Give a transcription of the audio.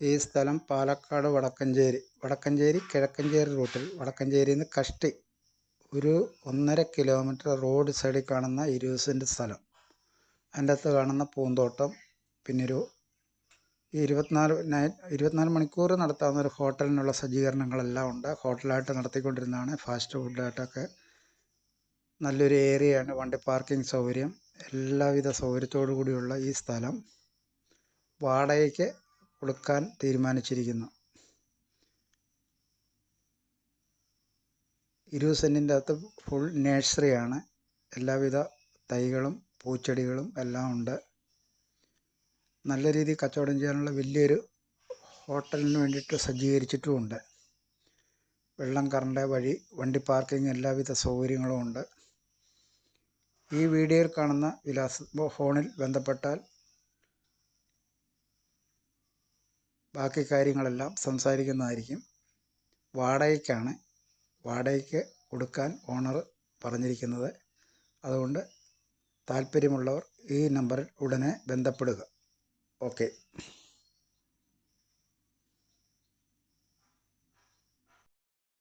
ഈ സ്ഥലം പാലക്കാട് വടക്കഞ്ചേരി. വടക്കഞ്ചേരി കിഴക്കഞ്ചേരി റൂട്ടിൽ. വടക്കഞ്ചേരിയിൽ നിന്ന് കഷ്ടി ഒരു ഒന്നര കിലോമീറ്റർ റോഡ് സൈഡിൽ കാണുന്ന ഇരുപത് സെന്റ് സ്ഥലം. അതിന്റെ അകത്ത് കാണുന്ന പൂന്തോട്ടം പിന്നൊരു ഇരുപത്തിനാല് നൈ ഇരുപത്തിനാല് മണിക്കൂർ നടത്താവുന്ന ഒരു ഹോട്ടലിനുള്ള സജ്ജീകരണങ്ങളെല്ലാം ഉണ്ട്. ഹോട്ടലായിട്ട് നടത്തിക്കൊണ്ടിരുന്നതാണ്. ഫാസ്റ്റ് ഫുഡായിട്ടൊക്കെ നല്ലൊരു ഏരിയയാണ്. വണ്ടി പാർക്കിംഗ് സൗകര്യം എല്ലാവിധ സൗകര്യത്തോടു കൂടിയുള്ള ഈ സ്ഥലം. വാടകയ്ക്ക് കൊടുക്കാൻ തീരുമാനിച്ചിരിക്കുന്നു. ഇരുപത് സെന്റിന്റെ അകത്ത് ഫുൾ നേഴ്സറിയാണ് എല്ലാവിധ തൈകളും പൂച്ചെടികളും എല്ലാം ഉണ്ട്. നല്ല രീതിയിൽ കച്ചവടം ചെയ്യാനുള്ള വലിയൊരു ഹോട്ടലിന് വേണ്ടിയിട്ട് സജ്ജീകരിച്ചിട്ടുമുണ്ട്. വെള്ളം കറണ്ട് വഴി വണ്ടി പാർക്കിംഗ് എല്ലാവിധ സൗകര്യങ്ങളും ഉണ്ട്. ഈ വീഡിയോയിൽ കാണുന്ന വിലാസ ഫോണിൽ ബന്ധപ്പെട്ടാൽ ബാക്കി കാര്യങ്ങളെല്ലാം സംസാരിക്കുന്നതായിരിക്കും. വാടകയ്ക്കാണ് വാടകയ്ക്ക് കൊടുക്കാൻ ഓണർ പറഞ്ഞിരിക്കുന്നത്. അതുകൊണ്ട് താല്പര്യമുള്ളവർ ഈ നമ്പറിൽ ഉടനെ ബന്ധപ്പെടുക. ഓക്കെ.